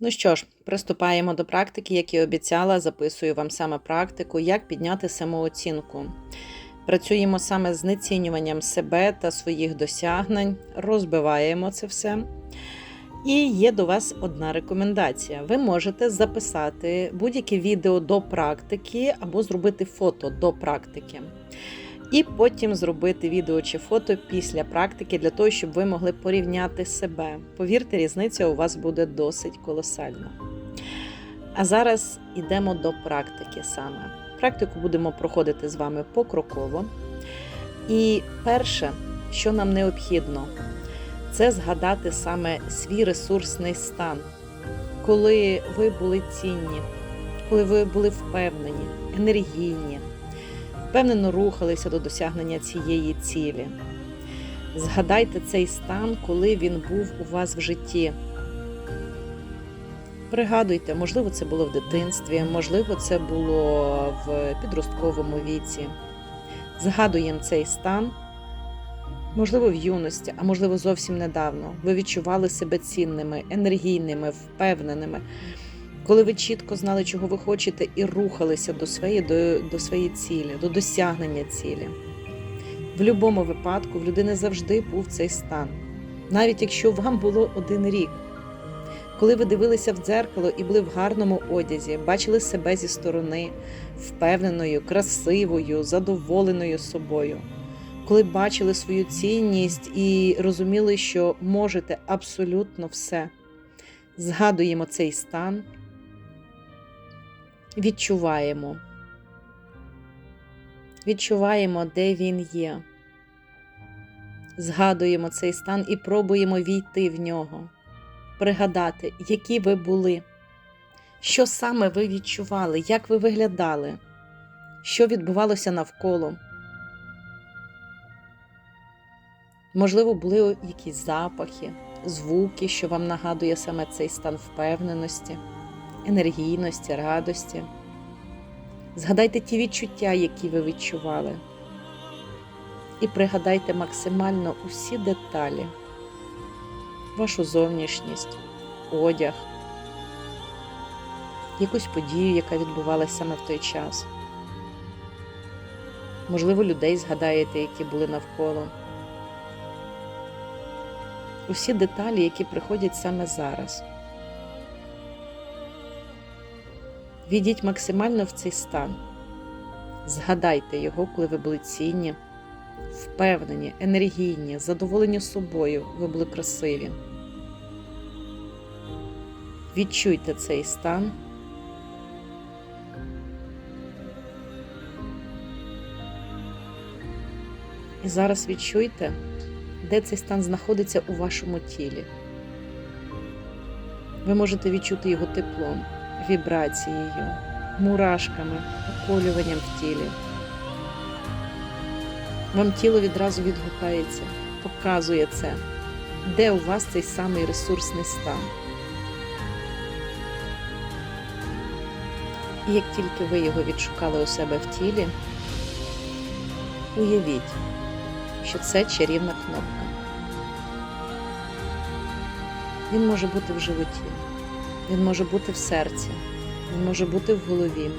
Ну що ж, приступаємо до практики, як і обіцяла, записую вам саме практику, як підняти самооцінку. Працюємо саме з знецінюванням себе та своїх досягнень, розбиваємо це все. І є до вас одна рекомендація: ви можете записати будь-яке відео до практики або зробити фото до практики. І потім зробити відео чи фото після практики для того, щоб ви могли порівняти себе. Повірте, різниця у вас буде досить колосальна. А зараз йдемо до практики саме. Практику будемо проходити з вами покроково. І перше, що нам необхідно, це згадати саме свій ресурсний стан, коли ви були цінні, коли ви були впевнені, енергійні, впевнено рухалися до досягнення цієї цілі. Згадайте цей стан, коли він був у вас в житті. Пригадуйте, можливо, це було в дитинстві, можливо, це було в підростковому віці. Згадуємо цей стан, можливо, в юності, а можливо, зовсім недавно. Ви відчували себе цінними, енергійними, впевненими, коли ви чітко знали, чого ви хочете, і рухалися до своєї, до, до своєї цілі, до досягнення цілі. В будь-якому випадку в людини завжди був цей стан, навіть якщо вам було один рік. Коли ви дивилися в дзеркало і були в гарному одязі, бачили себе зі сторони, впевненою, красивою, задоволеною собою, коли бачили свою цінність і розуміли, що можете абсолютно все, згадуємо цей стан, відчуваємо, відчуваємо, де він є. Згадуємо цей стан і пробуємо війти в нього. Пригадати, які ви були, що саме ви відчували, як ви виглядали, що відбувалося навколо. Можливо, були якісь запахи, звуки, що вам нагадує саме цей стан впевненості, енергійності, радості. Згадайте ті відчуття, які ви відчували, і пригадайте максимально усі деталі вашу зовнішність, одяг, якусь подію, яка відбувалася саме в той час. Можливо, людей згадаєте, які були навколо. Усі деталі, які приходять саме зараз. Відіть максимально в цей стан. Згадайте його, коли ви були цінні, впевнені, енергійні, задоволені собою, ви були красиві. Відчуйте цей стан. І зараз відчуйте, де цей стан знаходиться у вашому тілі. Ви можете відчути його теплом, вібрацією, мурашками, околюванням в тілі. Вам тіло відразу відгукається, показує це, де у вас цей самий ресурсний стан. І як тільки ви його відшукали у себе в тілі, уявіть, що це чарівна кнопка. Він може бути в животі, він може бути в серці, він може бути в голові.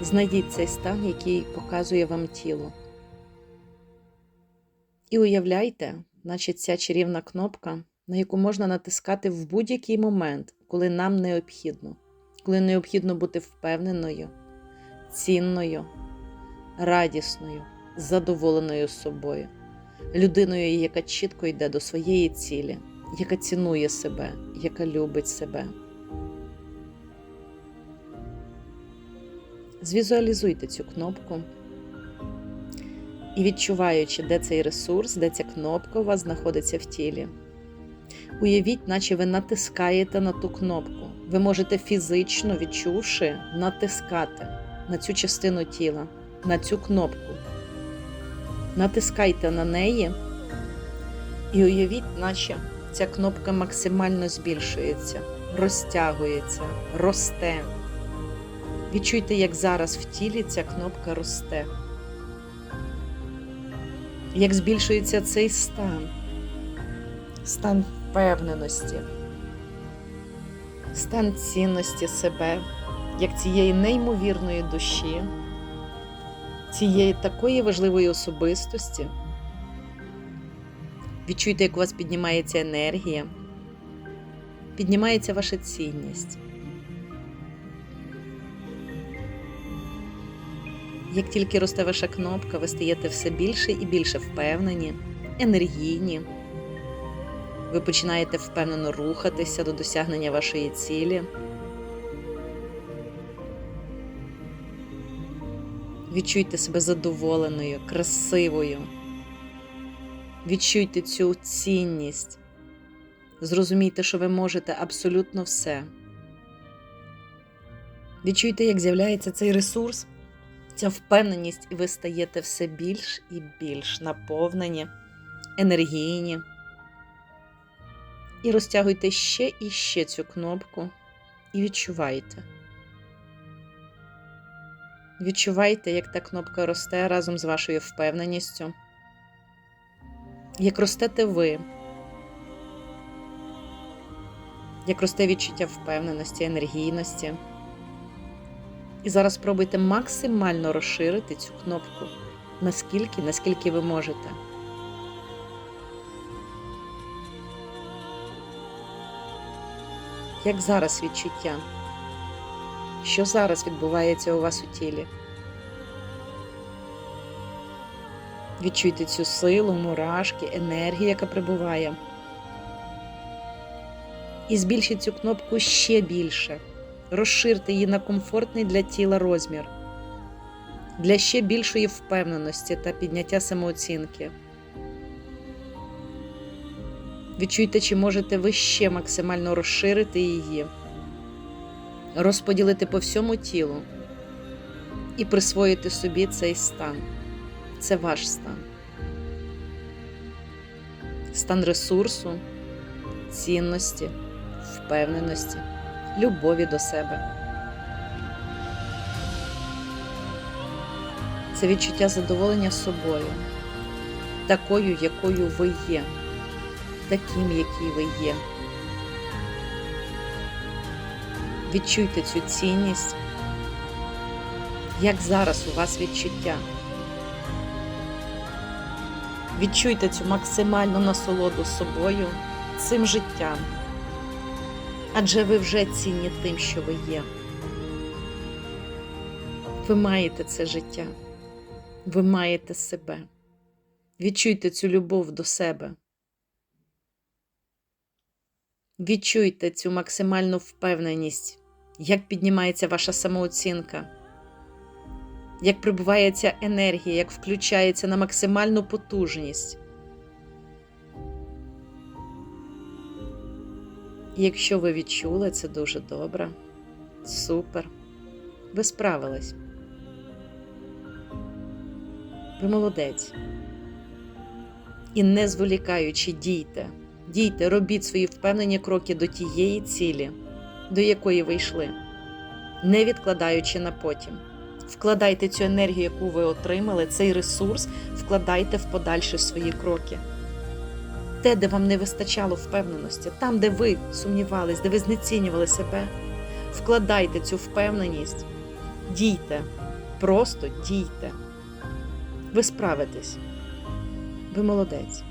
Знайдіть цей стан, який показує вам тіло. І уявляйте, наче ця чарівна кнопка, на яку можна натискати в будь-який момент, коли нам необхідно коли необхідно бути впевненою, цінною, радісною, задоволеною собою, людиною, яка чітко йде до своєї цілі, яка цінує себе, яка любить себе. Звізуалізуйте цю кнопку і відчуваючи, де цей ресурс, де ця кнопка у вас знаходиться в тілі. Уявіть, наче ви натискаєте на ту кнопку. Ви можете фізично відчувши натискати на цю частину тіла, на цю кнопку. Натискайте на неї і уявіть, наче ця кнопка максимально збільшується, розтягується, росте. Відчуйте, як зараз в тілі ця кнопка росте. Як збільшується цей стан, стан впевненості стан цінності себе, як цієї неймовірної душі, цієї такої важливої особистості. Відчуйте, як у вас піднімається енергія, піднімається ваша цінність. Як тільки росте ваша кнопка, ви стаєте все більше і більше впевнені, енергійні. Ви починаєте впевнено рухатися до досягнення вашої цілі. Відчуйте себе задоволеною, красивою. Відчуйте цю цінність. Зрозумійте, що ви можете абсолютно все. Відчуйте, як з'являється цей ресурс, ця впевненість, і ви стаєте все більш і більш наповнені, енергійні. І розтягуйте ще і ще цю кнопку і відчувайте. Відчувайте, як та кнопка росте разом з вашою впевненістю, як ростете ви, як росте відчуття впевненості, енергійності. І зараз спробуйте максимально розширити цю кнопку наскільки, наскільки ви можете. Як зараз відчуття? Що зараз відбувається у вас у тілі? Відчуйте цю силу, мурашки, енергію, яка прибуває. І збільшіть цю кнопку ще більше. Розширте її на комфортний для тіла розмір, для ще більшої впевненості та підняття самооцінки. Відчуйте, чи можете ви ще максимально розширити її, розподілити по всьому тілу і присвоїти собі цей стан. Це ваш стан. Стан ресурсу, цінності, впевненості, любові до себе. Це відчуття задоволення собою, такою, якою ви є таким, який ви є. Відчуйте цю цінність, як зараз у вас відчуття. Відчуйте цю максимальну насолоду собою, цим життям. Адже ви вже цінні тим, що ви є. Ви маєте це життя, ви маєте себе. Відчуйте цю любов до себе. Відчуйте цю максимальну впевненість, як піднімається ваша самооцінка, як прибувається енергія, як включається на максимальну потужність. Якщо ви відчули, це дуже добре, супер, ви справились. Ви молодець. І не зволікаючи, дійте. Дійте, робіть свої впевнені кроки до тієї цілі, до якої ви йшли, не відкладаючи на потім. Вкладайте цю енергію, яку ви отримали, цей ресурс, вкладайте в подальші свої кроки. Те, де вам не вистачало впевненості, там, де ви сумнівались, де ви знецінювали себе, вкладайте цю впевненість, дійте, просто дійте. Ви справитесь. Ви молодець.